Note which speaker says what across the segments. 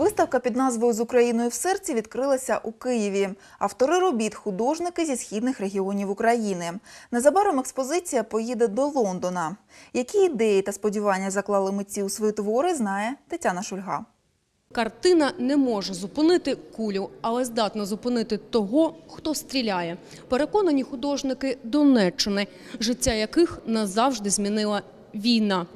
Speaker 1: Виставка під назвою З Україною в серці відкрилася у Києві. Автори робіт художники зі східних регіонів України. Незабаром експозиція поїде до Лондона. Які ідеї та сподівання заклали митці у свої твори, знає Тетяна Шульга.
Speaker 2: Картина не може зупинити кулю, але здатна зупинити того, хто стріляє. Переконані художники Донеччини, життя яких назавжди змінила війна.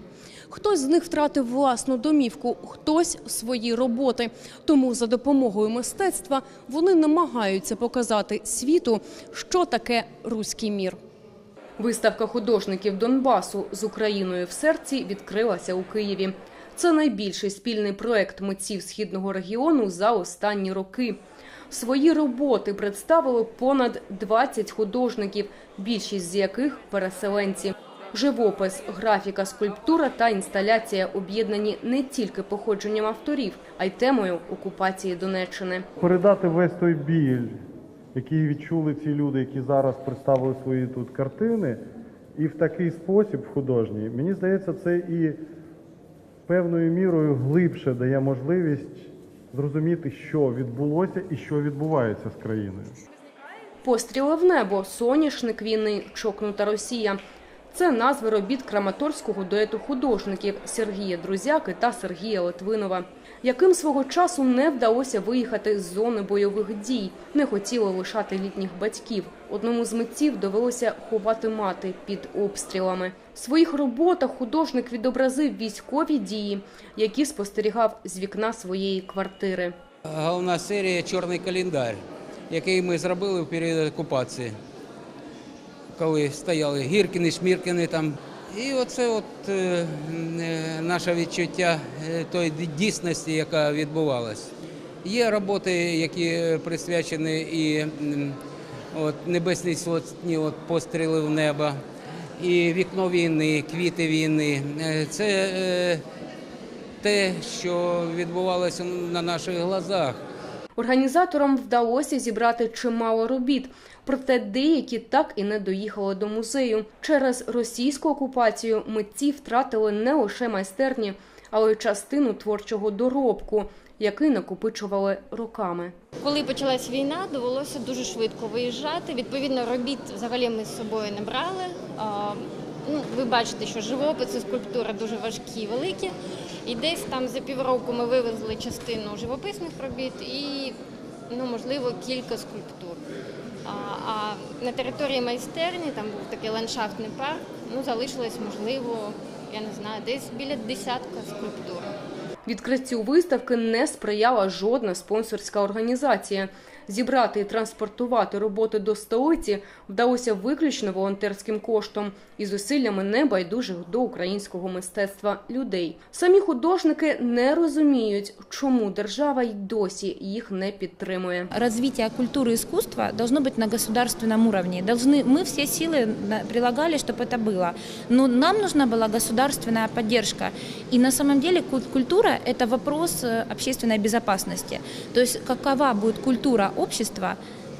Speaker 2: Хтось з них втратив власну домівку, хтось свої роботи. Тому за допомогою мистецтва вони намагаються показати світу, що таке руський мір. Виставка художників Донбасу з Україною в серці відкрилася у Києві. Це найбільший спільний проект митців східного регіону за останні роки. Свої роботи представили понад 20 художників, більшість з яких переселенці. Живопис, графіка, скульптура та інсталяція об'єднані не тільки походженням авторів, а й темою окупації Донеччини.
Speaker 3: передати весь той біль, який відчули ці люди, які зараз представили свої тут картини, і в такий спосіб художній, мені здається, це і певною мірою глибше дає можливість зрозуміти, що відбулося і що відбувається з країною.
Speaker 2: Постріли в небо, соняшник війни, чокнута Росія. Це назви робіт краматорського дуету художників Сергія Друзяки та Сергія Литвинова, яким свого часу не вдалося виїхати з зони бойових дій, не хотіли лишати літніх батьків. Одному з митців довелося ховати мати під обстрілами. В своїх роботах художник відобразив військові дії, які спостерігав з вікна своєї квартири.
Speaker 4: Головна серія Чорний календар, який ми зробили в період окупації, коли стояли Гіркіни, Шміркіни там. І оце от е, е, наше відчуття е, тої дійсності, яка відбувалась. Є роботи, які присвячені і от, Небесній Сотні, от, постріли в небо, і вікно війни, квіти війни. Це те, що відбувалося на наших глазах.
Speaker 2: Організаторам вдалося зібрати чимало робіт, проте деякі так і не доїхали до музею. Через російську окупацію митці втратили не лише майстерні, але й частину творчого доробку, який накопичували роками.
Speaker 5: Коли почалась війна, довелося дуже швидко виїжджати. Відповідно, робіт взагалі ми з собою не брали. Ну, ви бачите, що живопис і скульптура дуже важкі великі. І десь там за півроку ми вивезли частину живописних робіт і, ну, можливо, кілька скульптур. А, а на території майстерні, там був такий ландшафтний парк, ну, залишилось, можливо, я не знаю, десь біля десятка скульптур.
Speaker 2: Відкриттю виставки не сприяла жодна спонсорська організація Зібрати і транспортувати роботи до столиці вдалося виключно волонтерським коштом і зусиллями небайдужих до українського мистецтва людей. Самі художники не розуміють, чому держава й досі їх не підтримує.
Speaker 6: развитие культуры и искусства должно быть на государственном уровне. Должны, мы все силы на- прилагали, чтобы это было. Но нам нужна была государственная поддержка. И на самом деле куль- культура – это вопрос э, общественной безопасности. То есть какова будет культура общества,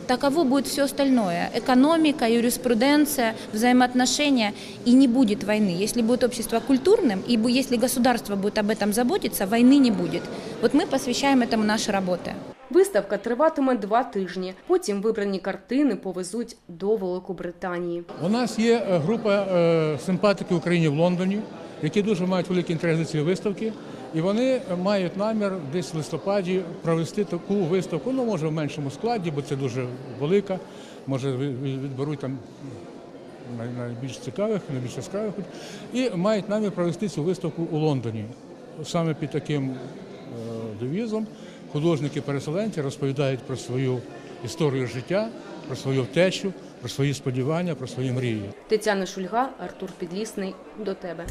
Speaker 6: таково будет все остальное. Экономика, юриспруденция, взаимоотношения. И не будет войны. Если будет общество культурным, и бу- если государство будет об этом заботиться, войны не будет. Вот мы посвящаем этому наши работы.
Speaker 2: Виставка триватиме два тижні. Потім вибрані картини повезуть до Великобританії.
Speaker 7: У нас є е, група е, симпатиків України в Лондоні, які дуже мають великий інтерес до цієї виставки. І вони мають намір десь в листопаді провести таку виставку, ну може в меншому складі, бо це дуже велика. Може відберуть там найбільш цікавих, найбільш яскравих. І мають намір провести цю виставку у Лондоні. Саме під таким е, девізом художники-переселенці розповідають про свою історію життя, про свою втечу, про свої сподівання, про свої мрії.
Speaker 2: Тетяна Шульга, Артур Підлісний. До тебе.